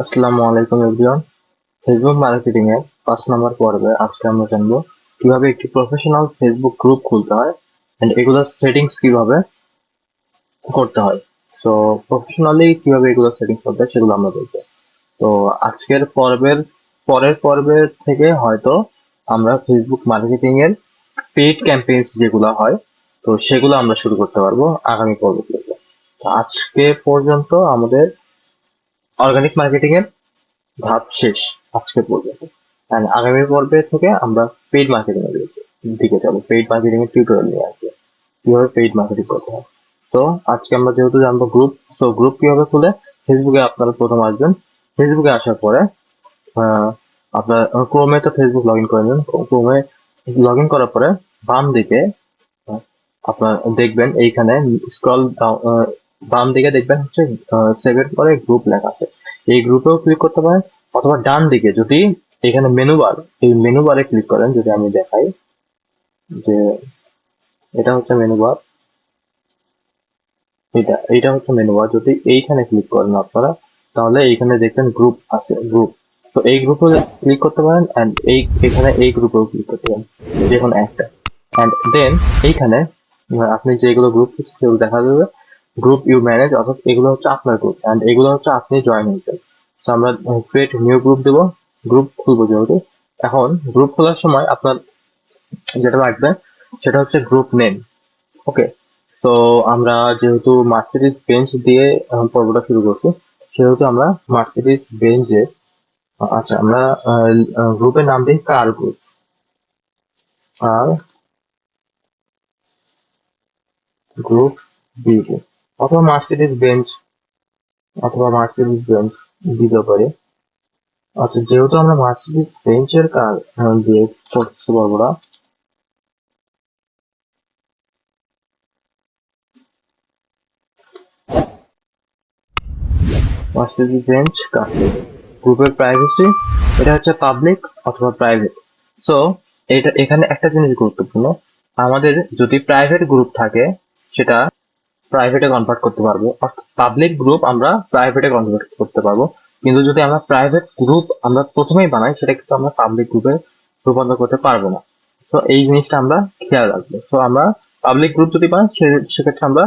আসসালামু আলাইকুম everyone. Facebook marketing এর পাঁচ নম্বর পর্বে আজকে আমরা জানব কীভাবে একটি প্রফেশনাল ফেসবুক গ্রুপ খুলতে হয় এন্ড এগুলোর সেটিংস কীভাবে করতে হয়। তো প্রফেশনালি কীভাবে এগুলো সেটিংস করতে হয় সেগুলো আমরা দেখব। তো, আজকের পর্বের পরের পর্বের থেকে হয়তো আমরা ফেসবুক মার্কেটিং এর পেইড ক্যাম্পেইনস যেগুলো হয়, তো সেগুলো আমরা শুরু করতে পারব আগামী পর্বগুলোতে তো আজকে পর্যন্ত আমাদের অর্গানিক মার্কেটিং এর ধাপ শেষ আজকে পর্যন্ত। And আগামী পর্বে থেকে আমরা পেইড মার্কেটিং এর দিকে যাব। পেইড মার্কেটিং এর টিউটোরিয়াল নিয়ে আসব। কীভাবে পেইড মার্কেটিং করতে হয়। তো আজকে আমরা যেহেতু জানব গ্রুপ তো গ্রুপ কীভাবে খুলে? ফেসবুকে আপনারা প্রথম আসবেন। ফেসবুকে আসার পরে আপনার ক্রোমে তো ফেসবুক লগ ইন করে নেন ক্রোমে লগ ইন করার পরে বাম দিকে আপনার দেখবেন এইখানে স্ক্রল বাম দিকে দেখবেন হচ্ছে সেভের পরে গ্রুপ লেখা আছে। এই গ্রুপেও ক্লিক করতে পারেন, অথবা ডান দিকে যদি এখানে মেনু বার এই মেনু বারে ক্লিক করেন, যদি আমি দেখাই যে এটা হচ্ছে মেনু বার এটা এটা হচ্ছে মেনু বার যদি এইখানে ক্লিক করেন আপনারা, তাহলে এইখানে দেখবেন গ্রুপ আছে গ্রুপ তো এই গ্রুপে ক্লিক করতে পারেন এন্ড এই, এখানে এই গ্রুপেও ক্লিক করতে পারেন। কোনো একটা। এন্ড দেন এইখানে, আপনি যেগুলো গ্রুপ সেগুলো দেখা যাবে। গ্রুপ ইউ ম্যানেজ অর্থাৎ এগুলো হচ্ছে আপনার গ্রুপ অ্যান্ড এগুলো হচ্ছে আপনি জয়েন হয়েছেন। তো আমরা ক্রিয়েট নিউ গ্রুপ দেবো গ্রুপ খুলবো যেহেতু। এখন গ্রুপ খোলার সময় আপনার যেটা লাগবে, সেটা হচ্ছে গ্রুপ নেম ওকে তো আমরা যেহেতু মার্সিডিজ বেঞ্চ দিয়ে পর্বটা শুরু করছি, সেহেতু আমরা মার্সিডিজ বেঞ্চে আচ্ছা আমরা গ্রুপের নাম দিই কার গ্রুপ আর গ্রুপ বি অথবা মার্সিডিজ বেঞ্চ অথবা মার্সিডিজ বেঞ্চ দিতে পারি। আচ্ছা যেহেতু আমরা মার্সিডিজ বেঞ্চের আহ, দিয়ে করতে পারব না মার্সিডিজ বেঞ্চ কার গ্রুপের প্রাইভেসি এটা হচ্ছে পাবলিক অথবা প্রাইভেট সো এটা এখানে একটা জিনিস গুরুত্বপূর্ণ। আমাদের যদি প্রাইভেট গ্রুপ থাকে সেটা প্রাইভেটে কনভার্ট করতে পারব। অর্থাৎ পাবলিক গ্রুপ আমরা প্রাইভেটে কনভার্ট করতে পারব। কিন্তু যদি আমরা প্রাইভেট গ্রুপ আমরা প্রথমেই বানাই, সেটা কিন্তু আমরা পাবলিক গ্রুপে রূপান্তর করতে পারব না। তো এই জিনিসটা আমরা খেয়াল রাখব। তো আমরা পাবলিক গ্রুপ যদি বানাই সেক্ষেত্রে আমরা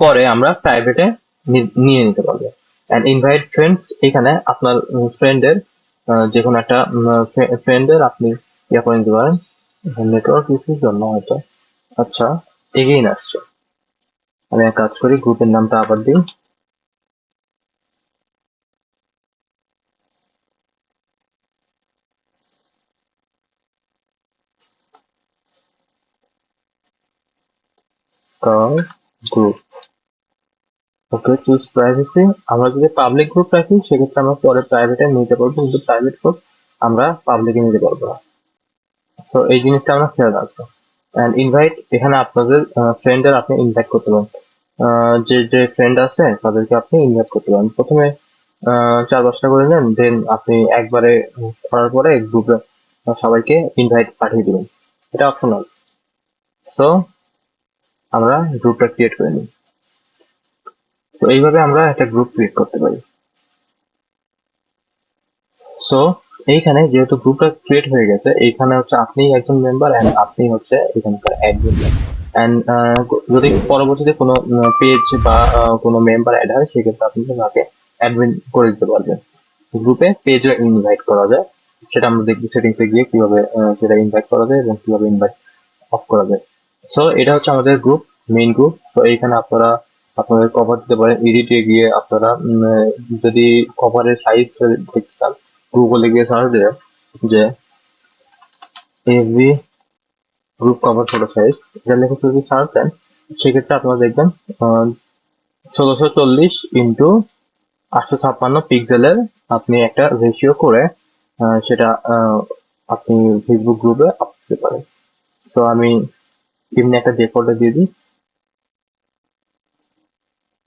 পরে আমরা প্রাইভেটে নিয়ে নিতে পারব। অ্যান্ড ইনভাইট ফ্রেন্ডস এখানে আপনার ফ্রেন্ডের যে কোনো একটা ফ্রেন্ডের আপনি ইয়ে করে নিতে পারেন। নেটওয়ার্ক ইস্যুর জন্য হয়তো। আচ্ছা এগেইন আসছে। আমি এক কাজ করি গ্রুপের নামটা আবার দিই। গ্রুপ ওকে চুজ প্রাইভেসি আমরা যদি পাবলিক গ্রুপ রাখি, সেক্ষেত্রে আমরা পরে প্রাইভেটে নিতে পারব, কিন্তু প্রাইভেট গ্রুপ আমরা পাবলিকে নিতে পারব না। তো এই জিনিসটা আমরা খেয়াল রাখব। অ্যান্ড ইনভাইট এখানে আপনাদের ফ্রেন্ডের আপনি ইনভাইট করতে পারেন। যে যে ফ্রেন্ড আছে, তাদেরকে আপনি ইনভাইট করতে পারেন। প্রথমে চার পাঁচটা করে নেন দেন আপনি একবারে করার পরে গ্রুপে সবাইকে ইনভাইট পাঠিয়ে দেবেন। এটা অপশনাল সো আমরা গ্রুপটা ক্রিয়েট করে নিই। তো এইভাবে আমরা একটা গ্রুপ ক্রিয়েট করতে পারি। সো এইখানে যেহেতু গ্রুপটা ক্রিয়েট হয়ে গেছে, এইখানে হচ্ছে আপনি একজন মেম্বার এন্ড আপনি হচ্ছে এখানকার অ্যাডমিন এন্ড যদি পরবর্তীতে কোনো পেজ বা কোনো মেম্বার অ্যাড হয়, সেক্ষেত্রে আপনি তাকে অ্যাডমিন করে দিতে পারবেন। গ্রুপে পেজও ইনভাইট করা যায়। সেটা আমরা দেখব সেটিংসে গিয়ে কীভাবে সেটা ইনভাইট করা যায় এবং কীভাবে ইনভাইট অফ করা যায়। সো এটা হচ্ছে আমাদের গ্রুপ মেইন গ্রুপ তো এইখানে আপনারা, আপনাদের কভার দিতে পারেন। এডিটে গিয়ে আপনারা যদি কভারের সাইজ দেখতে চান গুগলে গিয়ে সার্চ দেবেন যে A V group cover photo size এটা লিখে যদি সার্চ দেন, সেক্ষেত্রে আপনারা দেখবেন ষোলোশো চল্লিশ ইন্টু আটশো ছাপ্পান্ন পিক্সেলের আপনি একটা রেশিও করে সেটা আপনি ফেসবুক গ্রুপে আপ পারেন। তো আমি এমনি একটা ডিফল্টে দিয়ে দিই।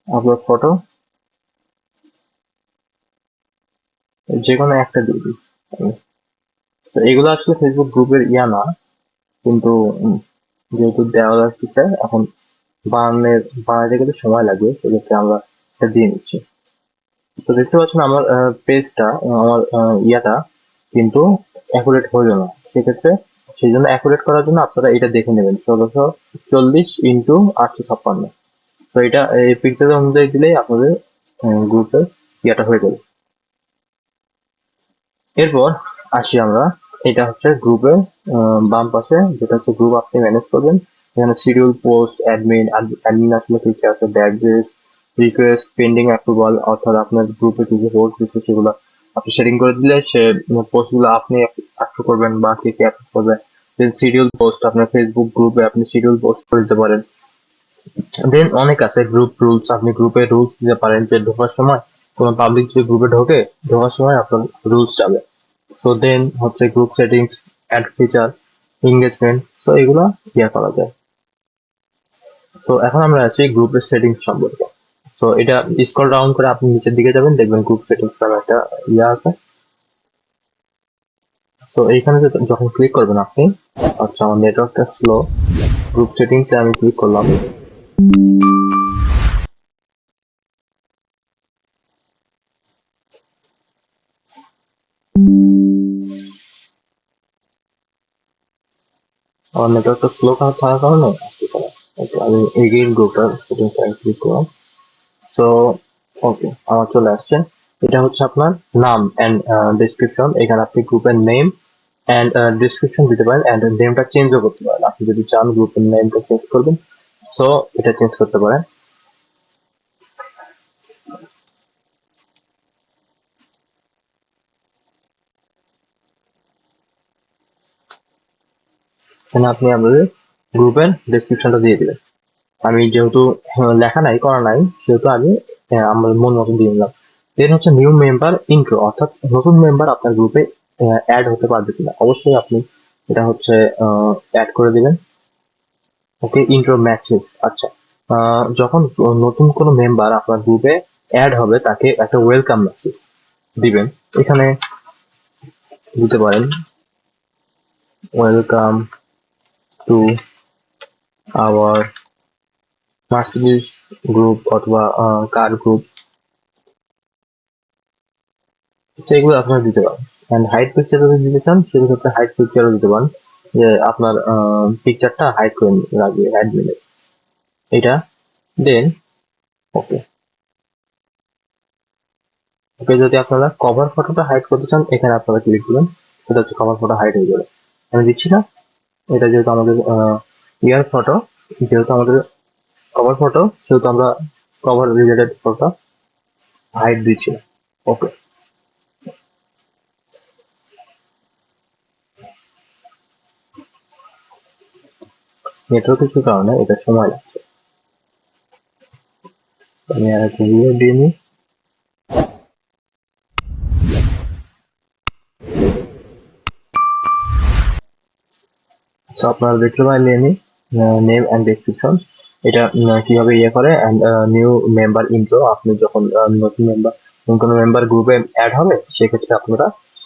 আপলোড ফটো যে কোনো একটা দিয়ে দিই। তো এগুলো আসলে ফেসবুক গ্রুপের ইয়া না, কিন্তু যেহেতু দেওয়া যাচ্ছে এখন বানানোর, বানাতে গেলে সময় লাগবে সেক্ষেত্রে আমরা এটা দিয়ে নিচ্ছি। তো দেখতে পাচ্ছেন আমার পেজটা আমার ইয়াটা কিন্তু অ্যাকুরেট হলো না। সেক্ষেত্রে সেই জন্য অ্যাকুরেট করার জন্য আপনারা এটা দেখে নেবেন। ষোলোশো চল্লিশ ইন্টু আটশো ছাপ্পান্ন। তো এটা, এই পিকচার অনুযায়ী দিলেই আপনাদের গ্রুপের ইয়াটা হয়ে যাবে। এরপর আসি আমরা। এটা হচ্ছে গ্রুপের বাম পাশে, যেটা হচ্ছে গ্রুপ আপনি ম্যানেজ করবেন। এখানে শিডিউল পোস্ট অ্যাডমিন অ্যাডমিন আসলে কি কি আছে ব্যাডজেস রিকোয়েস্ট পেন্ডিং অ্যাপ্রুভাল অর্থাৎ আপনার গ্রুপে কি কি পোস্ট দিচ্ছে সেগুলো আপনি সেটিং করে দিলে সে পোস্টগুলো আপনি অ্যাপ্রুভ করবেন বা কে কে অ্যাপ্রুভ করবে। দেন শিডিউল পোস্ট আপনার ফেসবুক গ্রুপে আপনি শিডিউল পোস্ট করে দিতে পারেন। দেন অনেক আছে গ্রুপ রুলস আপনি গ্রুপে রুলস দিতে পারেন যে ঢোকার সময় কোনো পাবলিক যদি গ্রুপে ঢোকে, ঢোকার সময় আপনার রুলস যাবে। সো দেন হচ্ছে group settings add feature engagement so এগুলো ইয়ে করা যায়। তো এখন আমরা আছি গ্রুপের সেটিংস সম্পর্কে। সো এটা স্ক্রল ডাউন করে আপনি নিচের দিকে যাবেন, দেখবেন গ্রুপ সেটিংস নামে একটা ইয়ে আছে। তো এইখানে যখন ক্লিক করবেন আপনি আচ্ছা আমার নেটওয়ার্কটা স্লো গ্রুপ সেটিংসে আমি ক্লিক করলাম। আমার নেটওয়ার্কটা স্লো থাকার কারণে আসতে পারে আমি এগেইন গ্রুপটার সেটিংস ক্লিক করলাম। সো ওকে আমার চলে আসছে। এটা হচ্ছে আপনার নাম অ্যান্ড ডিসক্রিপশন এখানে আপনি গ্রুপের নেম অ্যান্ড ডিসক্রিপশন দিতে পারেন অ্যান্ড নেমটা চেঞ্জও করতে পারেন। আপনি যদি চান গ্রুপের নেমটা চেঞ্জ করবেন সো এটা চেঞ্জ করতে পারেন। এখানে আপনি আমাদের গ্রুপের ডেসক্রিপশনটা দিয়ে দিবেন। আমি যেহেতু লেখা নাই, করা নাই, সেহেতু আমি আমার মন মতো দিয়ে নিলাম। দেন হচ্ছে নিউ মেম্বার ইন্ট্রো অর্থাৎ নতুন মেম্বার আপনার গ্রুপে অ্যাড হতে পারবে কিনা। অবশ্যই আপনি এটা হচ্ছে অ্যাড করে দিবেন। ওকে ইন্ট্রো ম্যাচেস আচ্ছা। যখন নতুন কোনো মেম্বার আপনার গ্রুপে অ্যাড হবে, তাকে একটা ওয়েলকাম মেসেজ দিবেন। এখানে দিতে পারেন welcome to our Mercedes group অথবা কার গ্রুপ সেগুলো আপনারা দিতে পারেন। অ্যান্ড হাইট পিকচার যদি দিতে চান, সেক্ষেত্রে হাইট পিকচারও দিতে পারেন। যে আপনার পিকচারটা হাইড করে রাখবে অ্যাডমিনে এটা দেন ওকে ওকে যদি আপনারা কভার ফটোটা হাইড করতে চান, এখানে আপনারা ক্লিক করবেন সেটা হচ্ছে কভার ফটো হাইড হয়ে যাবে। আমি দিচ্ছি না। এটা যেহেতু আমাদের ইয়ার ফটো যেহেতু আমাদের কভার ফটো সেহেতু আমরা কভার রিলেটেড ফটো হাইট দিচ্ছি। ওকে নেটওয়ার্ক কিছু কারণে এটা সময় লাগছে। আমি আর একটা ভিডিও দিয়ে নিই। সো আপনারা দেখতে পাইলেন নেম অ্যান্ড ডেসক্রিপশন এটা কীভাবে ইয়ে করে অ্যান্ড নিউ মেম্বার ইন্ট্রো আপনি যখন নতুন মেম্বার কোনো মেম্বার গ্রুপে অ্যাড হবে, সেক্ষেত্রে আপনারা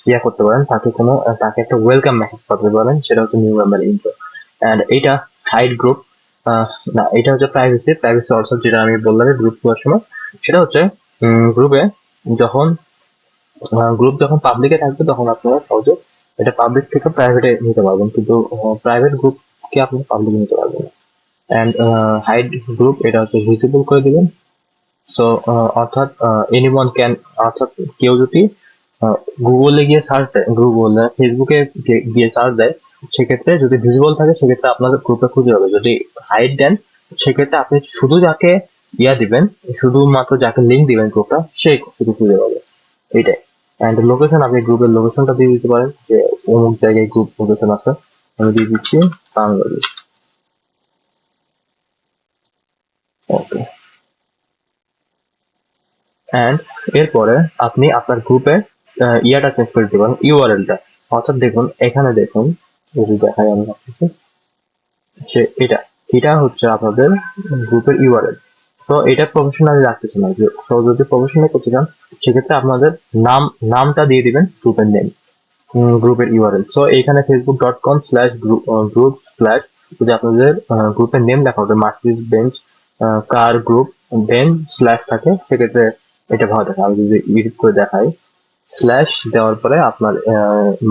ইয়ে করতে পারেন, তাকে কোনো তাকে একটা ওয়েলকাম মেসেজ পাঠাতে পারেন, সেটা হচ্ছে নিউ মেম্বার ইন্ট্রো অ্যান্ড এটা হাইড গ্রুপ না, এটা হচ্ছে প্রাইভেসি প্রাইভেসি অলসো যেটা আমি বললাম গ্রুপ করার সময়, সেটা হচ্ছে গ্রুপে যখন গ্রুপ যখন পাবলিকে থাকবে, তখন আপনারা সহজে এটা পাবলিক থেকে প্রাইভেটে নিতে পারবেন, কিন্তু প্রাইভেট গ্রুপকে আপনি পাবলিক নিতে পারবেন অ্যান্ড হাইড গ্রুপ এটা হচ্ছে ভিজিবল করে দিবেন। সো অর্থাৎ এনিওয়ান ক্যান অর্থাৎ কেউ যদি গুগলে গিয়ে সার্চ দেয় গুগল ফেসবুকে গিয়ে সার্চ দেয়, সেক্ষেত্রে যদি ভিজিবল থাকে, সেক্ষেত্রে আপনাদের গ্রুপে খুঁজে হবে যদি হাইড দেন, সেক্ষেত্রে আপনি শুধু যাকে ইয়া দিবেন, শুধুমাত্র যাকে লিঙ্ক দিবেন গ্রুপটা সে শুধু খুঁজে পাবে। এটাই অ্যান্ড লোকেশন আপনি গ্রুপের লোকেশনটা দিয়ে দিতে পারেন, যে অমুক জায়গায় গ্রুপ লোকেশন আছে, আমি দিয়ে দিচ্ছি বাংলাদেশ। ওকে অ্যান্ড এরপরে আপনি আপনার গ্রুপে ইয়াটা চেঞ্জ করে দিতে পারেন ইউআরএলটা অর্থাৎ দেখুন, এখানে দেখুন যদি দেখাই আমি আপনাকে সে এটা এটা হচ্ছে আপনাদের গ্রুপের ইউআরএল তো এটা প্রফেশনালি রাখতেছে না তো যদি প্রফেশনাল করতে চান, সেক্ষেত্রে আপনাদের নাম, নামটা দিয়ে দিবেন গ্রুপের নেম গ্রুপের ইউআরএল সো এখানে Facebook dot com slash group slash যদি আপনাদের গ্রুপের নেম লেখা হবে Mercedes Benz car group then slash থাকে, সেক্ষেত্রে এটা ভালো দেখে আমি যদি ইডিট করে দেখাই স্ল্যাশ দেওয়ার পরে আপনার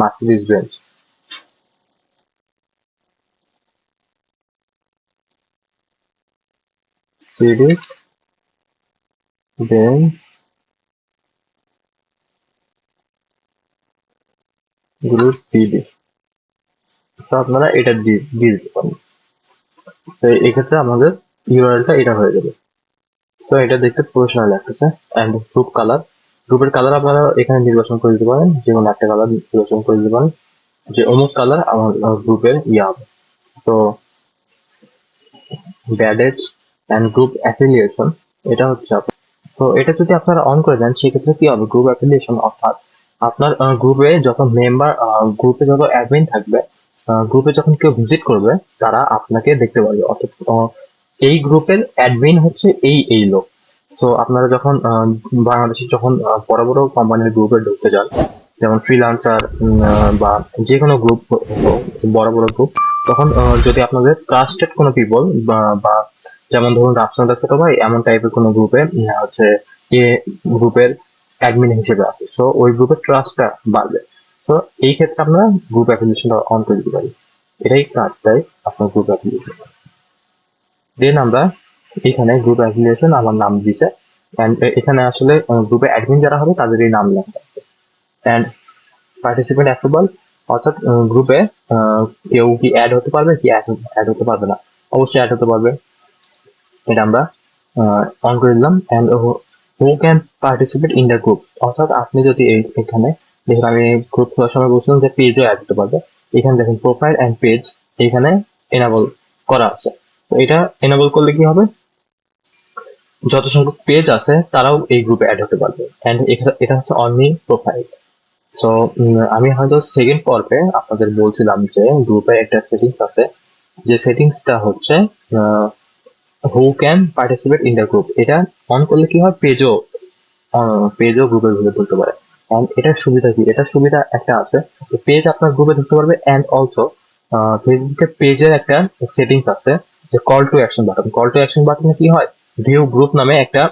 Mercedes Benz edit then group PD তো আপনারা এটা দিয়ে দিতে পারেন। তো এক্ষেত্রে আমাদের ইউআরএলটা এটা হয়ে যাবে। তো এটা দেখতে প্রফেশনাল লাগতেছে। অ্যান্ড গ্রুপ কালার গ্রুপের কালার আপনারা এখানে নির্বাচন করে দিতে পারেন। যে কোনো একটা কালার নির্বাচন করে দিতে পারেন। যে অমুক কালার আমার গ্রুপের ইয়ে হবে। তো ব্যাডেজ অ্যান্ড গ্রুপ অ্যাফিলিয়েশন এটা হচ্ছে তো এটা যদি আপনারা অন করে দেন, সেক্ষেত্রে কি হবে? গ্রুপ অ্যাফিলিয়েশন অর্থাৎ আপনার গ্রুপে যত মেম্বার গ্রুপে যত অ্যাডমিন থাকবে গ্রুপে যখন কেউ ভিজিট করবে, তারা আপনাকে দেখতে পারবে। অর্থাৎ এই গ্রুপের অ্যাডমিন হচ্ছে এই এই লোক। তো আপনারা যখন বাংলাদেশে যখন বড় বড় কোম্পানির গ্রুপে ঢুকতে যান, যেমন ফ্রিলান্সার বা যে কোনো গ্রুপ বড় বড় গ্রুপ তখন যদি আপনাদের ট্রাস্টেড কোনো পিপল বা যেমন ধরুন রাফসান্দার ছোট ভাই, এমন টাইপের কোনো গ্রুপে হচ্ছে এ গ্রুপের অ্যাডমিন হিসেবে আছে। সো ওই গ্রুপের ট্রাস্টটা বাড়বে। সো এই ক্ষেত্রে আপনারা গ্রুপ অ্যাপ্লিকেশনটা অন করে দিতে পারি। এটাই কাজ দেয় আপনার গ্রুপ অ্যাপ্লিকেশন দেন আমরা এখানে গ্রুপ অ্যাফিলিয়েশন আমার নাম দিছে অ্যান্ড এখানে আসলে গ্রুপে অ্যাডমিন যারা হবে তাদেরই নাম লেখা অ্যান্ড পার্টিসিপেন্ট অ্যাপ্রুভাল অর্থাৎ গ্রুপে কেউ কি অ্যাড হতে পারবে, কি অ্যাড হতে পারবে না। অবশ্যই অ্যাড হতে পারবে। এটা আমরা অন করে দিলাম and who can participate in the group অর্থাৎ আপনি যদি এখানে দেখুন আমি গ্রুপ খোলার সময় বলছিলাম যে পেজও অ্যাড হতে পারবে, এখানে দেখুন প্রোফাইল অ্যান্ড পেজ এখানে এনাবল করা আছে। তো এটা এনাবল করলে কি হবে? যত সংখ্যক পেজ আছে, তারাও এই গ্রুপে অ্যাড হতে পারবে। অ্যান্ড এটা হচ্ছে অনলি প্রোফাইল সো আমি হয়তো সেকেন্ড পর্বে আপনাদের বলছিলাম যে গ্রুপে একটা সেটিংস আছে। যে সেটিংসটা হচ্ছে who can participate in the group এটা অন করলে কি হয়? পেজও পেজও গ্রুপের ভিতরে ঢুকতে পারে। অ্যান্ড এটার সুবিধা কি? এটার সুবিধা একটা আছে। পেজ আপনার গ্রুপে ঢুকতে পারবে অ্যান্ড অলসো ফেসবুকের পেজের একটা সেটিংস আছে, যে call to action button call to action বাটনে কি হয়? ভিউ গ্রুপ নামে একটা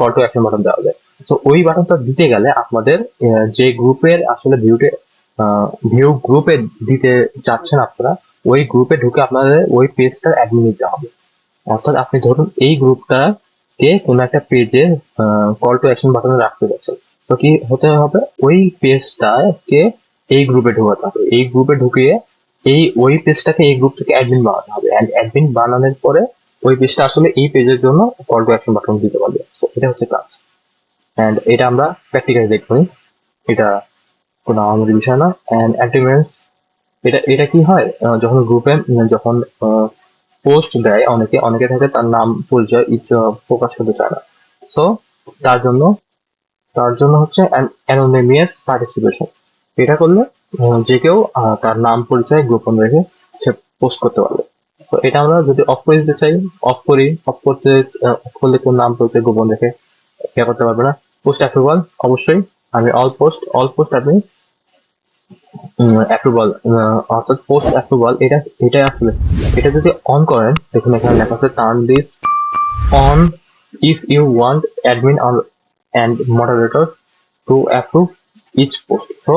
কল টু অ্যাকশন বাটন দেওয়া হবে তো ওই বাটনটা দিতে গেলে আপনাদের যে গ্রুপের আসলে ভিউটে ভিউ গ্রুপে দিতে চাচ্ছেন আপনারা, ওই গ্রুপে ঢুকে আপনাদের ওই পেজটার অ্যাডমিন নিতে হবে। অর্থাৎ আপনি ধরুন এই গ্রুপটা কে কোনো একটা পেজে কল টু অ্যাকশন বাটনে রাখতে যাচ্ছেন। তো কি হতে হবে? ওই পেজটাকে এই গ্রুপে ঢোকাতে হবে। এই গ্রুপে ঢুকিয়ে এই, ওই পেজটাকে এই গ্রুপ থেকে অ্যাডমিন বানাতে হবে। অ্যাডমিন বানানোর পরে ওই পেজটা আসলে এই পেজের জন্য কল টু অ্যাকশন বাটন দিতে পারবে। এটা হচ্ছে কাজ। অ্যান্ড এটা আমরা প্র্যাকটিক্যালি দেখব। এটা কোনো আমাদের বিষয় না। অ্যান্ড অ্যান্টিমেন্স এটা এটা কি হয়? যখন গ্রুপে যখন পোস্ট দেয়, অনেকে অনেকে থাকে তার নাম পরিচয় ইচ্ছা প্রকাশ করতে চায় না। সো তার জন্য তার জন্য হচ্ছে অ্যানোনিমিয়াস পার্টিসিপেশন এটা করলে যে কেউ তার নাম পরিচয় গোপন রেখে সে পোস্ট করতে পারবে। তো এটা আমরা যদি অফ করে দিতে চাই অফ করি অফ করতে অফ করলে কেউ নাম পরিচয় গোপন রেখে কে করতে পারবে না। পোস্ট অ্যাপ্রুভাল অবশ্যই। আমি অল পোস্ট অল পোস্ট আপনি অ্যাপ্রুভাল অর্থাৎ পোস্ট অ্যাপ্রুভাল এটা, এটাই আসলে। এটা যদি অন করেন, দেখুন এখানে লেখা আছে turn this on if you want admin and moderator to approve each post তো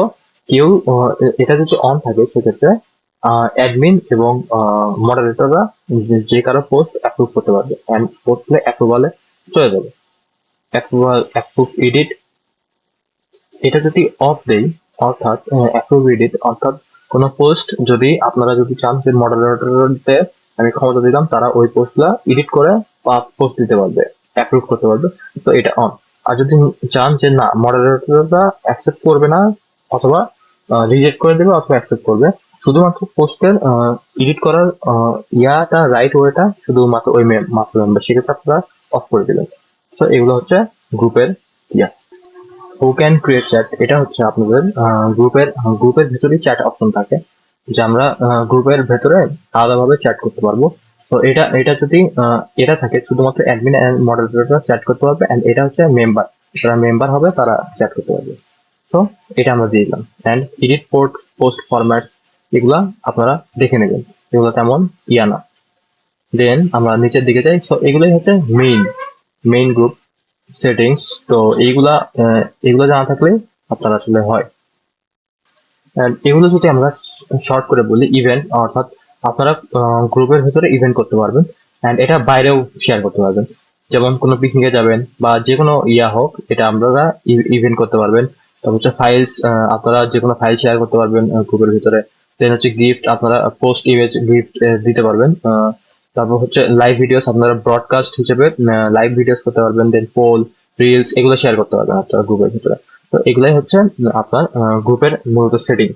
কেউ এটা যদি অন থাকে, সেক্ষেত্রে অ্যাডমিন এবং মডারেটররা যে কারও পোস্ট অ্যাপ্রুভ করতে পারবে অ্যান্ড পোস্টে অ্যাপ্রুভালে চলে যাবে। অ্যাপ্রুভাল অ্যাপ্রুভ এডিট এটা যদি অফ দেই অর্থাৎ অ্যাপ্রুভ এডিট অর্থাৎ কোনো পোস্ট যদি আপনারা যদি চান যে মডারেটরদের আমি ক্ষমতা দিলাম তারা ওই পোস্টগুলা এডিট করে পোস্ট দিতে পারবে অ্যাপ্রুভ করতে পারবে। তো এটা অন আর যদি চান যে না মডারেটররা অ্যাকসেপ্ট করবে না, অথবা রিজেক্ট করে দেবে অথবা অ্যাকসেপ্ট করবে, শুধুমাত্র পোস্টের এডিট করার ইয়াটা রাইট ওয়েটা শুধুমাত্র ওই মাত্র মেম্বার সেক্ষেত্রে আপনারা অফ করে দেবেন তো এগুলো হচ্ছে গ্রুপের ইয়া। হু ক্যান ক্রিয়েট চ্যাট এটা হচ্ছে আপনাদের গ্রুপের গ্রুপের ভিতরেই চ্যাট অপশন থাকে, যে আমরা গ্রুপের ভেতরে আলাদাভাবে চ্যাট করতে পারব। তো এটা এটা যদি এটা থাকে, শুধুমাত্র অ্যাডমিন এন্ড মডারেটররা চ্যাট করতে পারবে এন্ড এটা হচ্ছে মেম্বার যারা মেম্বার হবে, তারা চ্যাট করতে পারবে। সো এটা আমরা দিয়ে দিলাম। And edit port post format এগুলা আপনারা দেখে নেবেন। এগুলো তেমন ইয়া না। দেন আমরা নিচের দিকে যাই। সো এগুলোই হচ্ছে মেইন মেইন গ্রুপ সেটিংস তো এইগুলা এগুলো জানা থাকলে আপনার আসলে হয়। এগুলো যদি আমরা শর্ট করে বলি ইভেন্ট অর্থাৎ আপনারা গ্রুপের ভিতরে ইভেন্ট করতে পারবেন। অ্যান্ড এটা বাইরেও শেয়ার করতে পারবেন। যেমন কোনো পিকনিকে যাবেন বা যে কোনো ইয়া হোক, এটা আপনারা ইভেন্ট করতে পারবেন। তারপর হচ্ছে ফাইলস আপনারা যে কোনো ফাইল শেয়ার করতে পারবেন গ্রুপের ভিতরে। দেন হচ্ছে গিফট আপনারা পোস্ট ইমেজ গিফট দিতে পারবেন তারপর হচ্ছে লাইভ ভিডিওস আপনারা ব্রডকাস্ট হিসেবে লাইভ ভিডিওস করতে পারবেন দেন পোল রিলস এগুলো শেয়ার করতে পারবেন আপনারা গ্রুপের ভিতরে। তো এগুলাই হচ্ছে আপনার গ্রুপের মূলত সেটিং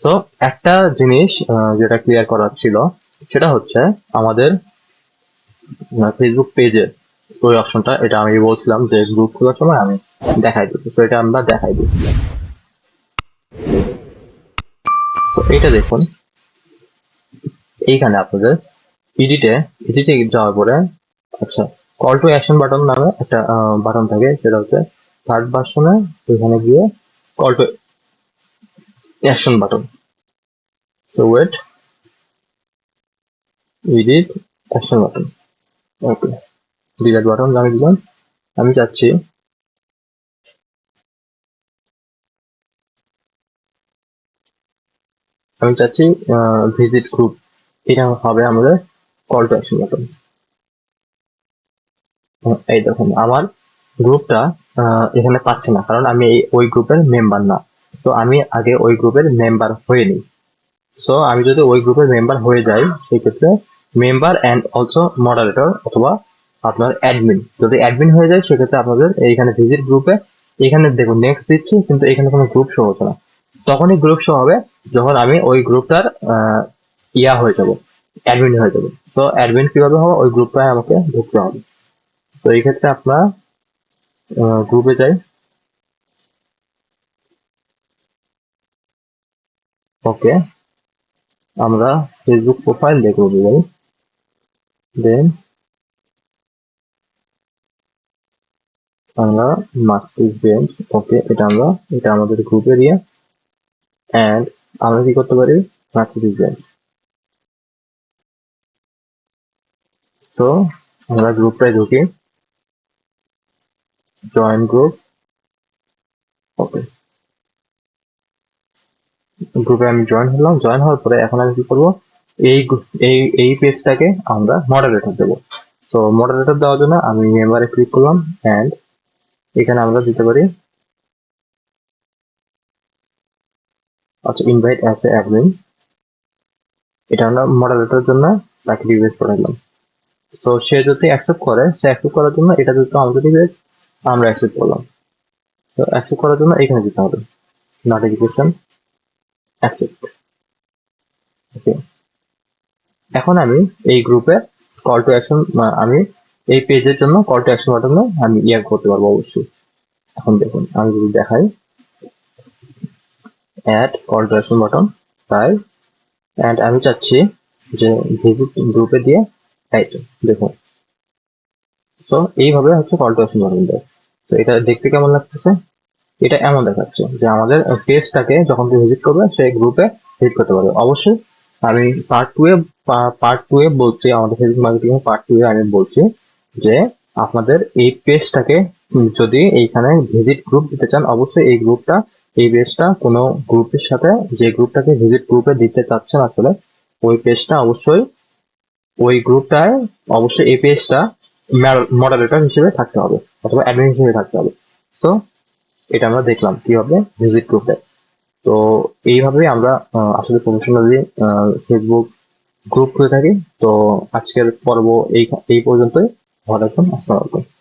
সো একটা জিনিস যেটা ক্লিয়ার করার ছিল, সেটা হচ্ছে আমাদের ফেসবুক পেজে ওই অপশনটা এটা আমি বলছিলাম যে গ্রুপ খোলার সময় আমি দেখাই দিই তো এটা আমরা দেখাই দিই। তো এটা দেখুন। এইখানে আপনাদের এডিটে এডিটে যাওয়ার পরে আচ্ছা কল টু অ্যাকশন বাটন নামে একটা বাটন থাকে, সেটা হচ্ছে থার্ড ভার্সনে ওইখানে গিয়ে call to action button so wait edit action button okay delete button আমি দিলাম। আমি চাচ্ছি আমি চাচ্ছি ভিজিট গ্রুপ এটা হবে আমাদের কল টু অ্যাকশন বাটন এই দেখুন, আমার গ্রুপটা এখানে পাচ্ছে না, কারণ আমি ওই গ্রুপের মেম্বার না। তো আমি আগে ওই গ্রুপের মেম্বার হয়ে নিই সো আমি যদি ওই গ্রুপের মেম্বার হয়ে যাই সেক্ষেত্রে মেম্বার অ্যান্ড অলসো মডারেটর অথবা আপনার অ্যাডমিন যদি অ্যাডমিন হয়ে যায় সেক্ষেত্রে আপনাদের এইখানে ভিজিট গ্রুপে এখানে দেখুন নেক্সট দিচ্ছি, কিন্তু এখানে কোনো গ্রুপ শো হচ্ছে না। তখনই গ্রুপ শো হবে, যখন আমি ওই গ্রুপটার ইয়া হয়ে যাব অ্যাডমিন হয়ে যাব। তো অ্যাডমিন কীভাবে হবে? ওই গ্রুপটায় আমাকে ঢুকতে হবে। তো এই ক্ষেত্রে আপনার গ্রুপে যাই। ওকে আমরা ফেসবুক প্রোফাইল দেখব যাই দেন আমরা মাস্টিক বেঞ্চ ওকে এটা আমরা, এটা আমাদের গ্রুপ এরিয়া অ্যান্ড আমরা কি করতে পারি? মাস্টিক বেঞ্চ তো আমরা গ্রুপটায় ঢুকি। জয়েন গ্রুপ ওকে গ্রুপে আমি জয়েন হলাম। জয়েন হওয়ার পরে এখন আমি কি করব? এই এই এই পেজটাকে আমরা মডারেটর দেবো। তো মডারেটর দেওয়ার জন্য আমি মেম্বারে ক্লিক করলাম অ্যান্ড এখানে আমরা দিতে পারি। আচ্ছা ইনভাইট অ্যাজ এ এটা আমরা মডারেটরের জন্য তাকে রিকোয়েস্ট পাঠালাম তো সে যদি অ্যাকসেপ্ট করে, সে অ্যাকসেপ্ট করার জন্য এটা যদি আমাদের রিকোয়েস্ট আমরা অ্যাকসেপ্ট করলাম। তো অ্যাকসেপ্ট করার জন্য এখানে দিতে হবে। নোটিফিকেশন অ্যাকসেপ্ট ওকে এখন আমি এই গ্রুপে কল টু অ্যাকশন আমি এই পেজের জন্য কল টু অ্যাকশন বাটনে আমি ইয়ে করতে পারব অবশ্যই। এখন দেখুন, আমি যদি দেখাই add call to action button তাই অ্যান্ড আমি চাচ্ছি যে ভিজিট গ্রুপে দিয়ে এই তো দেখুন। তো এইভাবে হচ্ছে কল টু অ্যাকশন বাটন দেয় তো এটা দেখতে কেমন লাগতেছে? এটা এমন দেখাচ্ছে যে আমাদের পেজটাকে যখন কেউ ভিজিট করবে সেই গ্রুপে ভিজিট করতে পারবে। অবশ্যই আমি পার্ট টু এ পার্ট টু এ বলছি, আমাদের ফেসবুক মার্কেটিং পার্ট টু এ আমি বলছি যে আপনাদের এই পেজটাকে যদি এইখানে ভিজিট গ্রুপ দিতে চান, অবশ্যই এই গ্রুপটা এই পেজটা কোনো গ্রুপের সাথে যে গ্রুপটাকে ভিজিট গ্রুপে দিতে চাচ্ছেন আসলে, ওই পেজটা অবশ্যই ওই গ্রুপটায় অবশ্যই পেজটা মডারেটর হিসেবে থাকতে হবে, অথবা অ্যাডমিন হিসেবে থাকতে হবে। তো এটা আমরা দেখলাম কীভাবে মিউজিক গ্রুপে তো, এইভাবেই আমরা আসলে প্রফেশনালি ফেসবুক গ্রুপ করে থাকি। তো, আজকের পর্ব এই এই পর্যন্তই। ভালো থাকুন আসসালামু আলাইকুম।